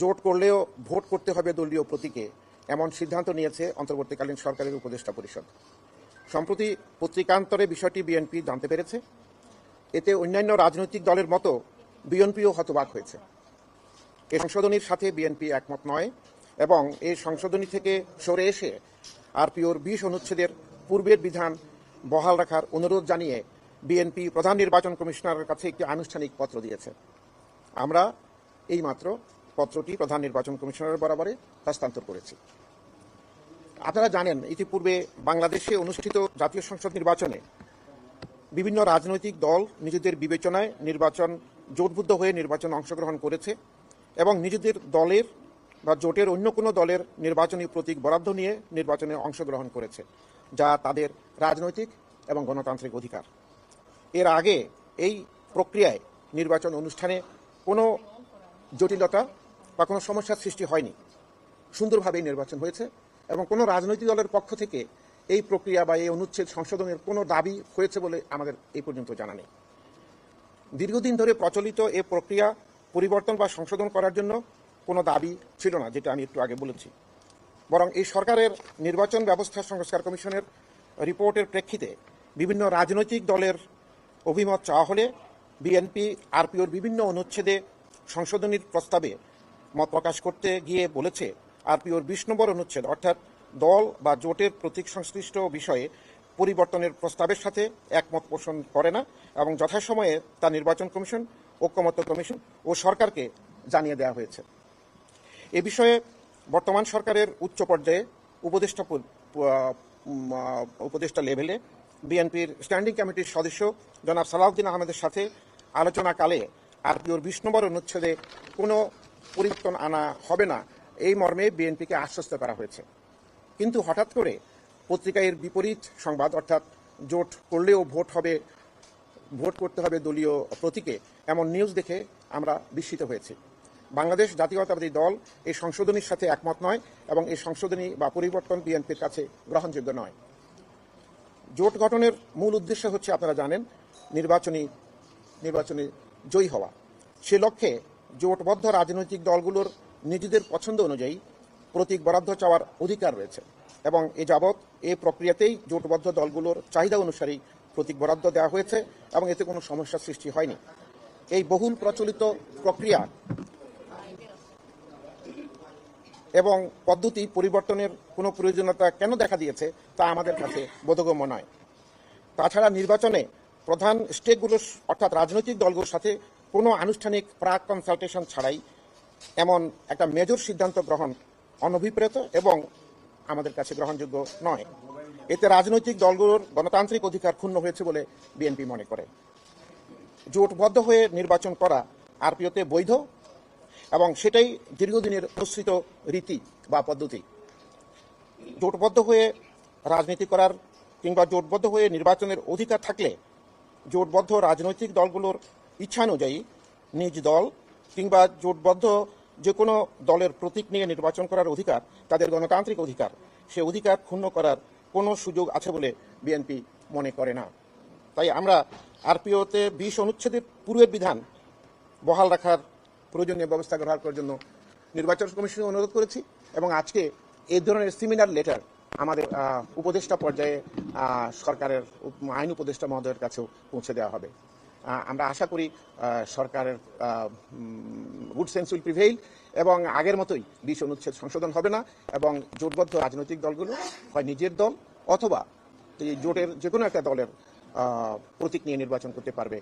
জোট করলেও ভোট করতে হবে দলীয় প্রতীকে, এমন সিদ্ধান্ত নিয়েছে অন্তর্বর্তীকালীন সরকারের উপদেষ্টা পরিষদ। সম্প্রতি পত্রিকান্তরে বিষয়টি বিএনপি জানতে পেরেছে। এতে অন্যান্য রাজনৈতিক দলের মতো বিএনপিও হতবাক হয়েছে। এই সংশোধনীর সাথে বিএনপি একমত নয় এবং এই সংশোধনী থেকে সরে এসে আরপিওর বিশ অনুচ্ছেদের পূর্বের বিধান বহাল রাখার অনুরোধ জানিয়ে বিএনপি প্রধান নির্বাচন কমিশনারের কাছে একটি আনুষ্ঠানিক পত্র দিয়েছে। আমরা এইমাত্র পত্রটি প্রধান নির্বাচন কমিশনারের বরাবরে হস্তান্তর করেছি। আপনারা জানেন, ইতিপূর্বে বাংলাদেশে অনুষ্ঠিত জাতীয় সংসদ নির্বাচনে বিভিন্ন রাজনৈতিক দল নিজেদের বিবেচনায় নির্বাচন, জোটবদ্ধ হয়ে নির্বাচনে অংশগ্রহণ করেছে এবং নিজেদের দলের বা জোটের অন্য কোনো দলের নির্বাচনী প্রতীক বরাদ্দ নিয়ে নির্বাচনে অংশগ্রহণ করেছে, যা তাদের রাজনৈতিক এবং গণতান্ত্রিক অধিকার। এর আগে এই প্রক্রিয়ায় নির্বাচন অনুষ্ঠানে কোনো জটিলতা বা কোনো সমস্যার সৃষ্টি হয়নি। সুন্দরভাবেই নির্বাচন হয়েছে এবং কোনো রাজনৈতিক দলের পক্ষ থেকে এই প্রক্রিয়া বা এই অনুচ্ছেদ সংশোধনের কোনো দাবি হয়েছে বলে আমাদের এই পর্যন্ত জানা নেই। দীর্ঘদিন ধরে প্রচলিত এ প্রক্রিয়া পরিবর্তন বা সংশোধন করার জন্য কোনো দাবি ছিল না, যেটা আমি একটু আগে বলেছি। বরং এই সরকারের নির্বাচন ব্যবস্থা সংস্কার কমিশনের রিপোর্টের প্রেক্ষিতে বিভিন্ন রাজনৈতিক দলের অভিমত চাওয়া হলে বিএনপি, আরপিওর বিভিন্ন অনুচ্ছেদে সংশোধনীর প্রস্তাবে মত প্রকাশ করতে গিয়ে বলেছে আরপিওর বিশ নম্বর অনুচ্ছেদ অর্থাৎ দল বা জোটের প্রতীক সংশ্লিষ্ট বিষয়ে পরিবর্তনের প্রস্তাবের সাথে একমত পোষণ করে না এবং যথাসময়ে তা নির্বাচন কমিশন, ঐক্যমত্য কমিশন ও সরকারকে জানিয়ে দেওয়া হয়েছে। এ বিষয়ে বর্তমান সরকারের উচ্চ পর্যায়ে উপদেষ্টা উপদেষ্টা লেভেলে বিএনপির স্ট্যান্ডিং কমিটির সদস্য জনাব সালাউদ্দিন আহমেদের সাথে আলোচনাকালে আরপিওর বিশ নম্বর অনুচ্ছেদে কোনো পরিবর্তন আনা হবে না। এই মর্মে বিএনপিকে আশ্বস্ত করা হয়েছে। কিন্তু হঠাৎ করে পত্রিকায়ের বিপরীত সংবাদ অর্থাৎ জোট করলেও ভোট হবে, ভোট করতে হবে দলীয় প্রতীকে এমন নিউজ দেখে আমরা বিস্মিত হয়েছি। বাংলাদেশ জাতীয়তাবাদী দল এই সংশোধনীর সাথে একমত নয় এবং এই সংশোধনী বা পরিবর্তন বিএনপির কাছে গ্রহণযোগ্য নয়। জোট গঠনের মূল উদ্দেশ্য হচ্ছে, আপনারা জানেন, নির্বাচনী, নির্বাচনে জয়ী হওয়া। সে লক্ষ্যে জোটবদ্ধ রাজনৈতিক দলগুলোর নিজেদের পছন্দ অনুযায়ী প্রতীক বরাদ্দ চাওয়ার অধিকার রয়েছে এবং এ যাবৎ এই প্রক্রিয়াতেই জোটবদ্ধ দলগুলোর চাহিদা অনুসারেই প্রতীক বরাদ্দ দেওয়া হয়েছে এবং এতে কোনো সমস্যার সৃষ্টি হয়নি। এই বহুল প্রচলিত প্রক্রিয়া এবং পদ্ধতি পরিবর্তনের কোনো প্রয়োজনীয়তা কেন দেখা দিয়েছে তা আমাদের কাছে বোধগম্য নয়। তাছাড়া নির্বাচনে প্রধান স্টেকগুলোর অর্থাৎ রাজনৈতিক দলগুলোর সাথে কোনো আনুষ্ঠানিক প্রাক কনসালটেশন ছাড়াই এমন একটা মেজর সিদ্ধান্ত গ্রহণ অনভিপ্রেত এবং আমাদের কাছে গ্রহণযোগ্য নয়। এতে রাজনৈতিক দলগুলোর গণতান্ত্রিক অধিকার ক্ষুণ্ণ হয়েছে বলে বিএনপি মনে করে। জোটবদ্ধ হয়ে নির্বাচন করা আরপিওতে বৈধ এবং সেটাই দীর্ঘদিনের অনুসৃত রীতি বা পদ্ধতি। জোটবদ্ধ হয়ে রাজনীতি করার কিংবা জোটবদ্ধ হয়ে নির্বাচনের অধিকার থাকলে জোটবদ্ধ রাজনৈতিক দলগুলোর ইচ্ছানুযায়ী নিজ দল কিংবা জোটবদ্ধ যে কোনো দলের প্রতীক নিয়ে নির্বাচন করার অধিকার, তাদের গণতান্ত্রিক অধিকার, সে অধিকার ক্ষুণ্ণ করার কোনো সুযোগ আছে বলে বিএনপি মনে করে না। তাই আমরা আরপিওতে বিশ অনুচ্ছেদের পূর্বের বিধান বহাল রাখার প্রয়োজনীয় ব্যবস্থা গ্রহণ করার জন্য নির্বাচন কমিশনে অনুরোধ করেছি এবং আজকে এই ধরনের সেমিনার লেটার আমাদের উপদেষ্টা পর্যায়ে সরকারের আইন উপদেষ্টা মহোদয়ের কাছেও পৌঁছে দেওয়া হবে। আমরা আশা করি সরকারের গুড সেন্স উইল প্রিভেইল এবং আগের মতোই বিশ অনুচ্ছেদ সংশোধন হবে না এবং জোটবদ্ধ রাজনৈতিক দলগুলো হয় নিজের দল অথবা জোটের যে কোনো একটা দলের প্রতীক নিয়ে নির্বাচন করতে পারবে।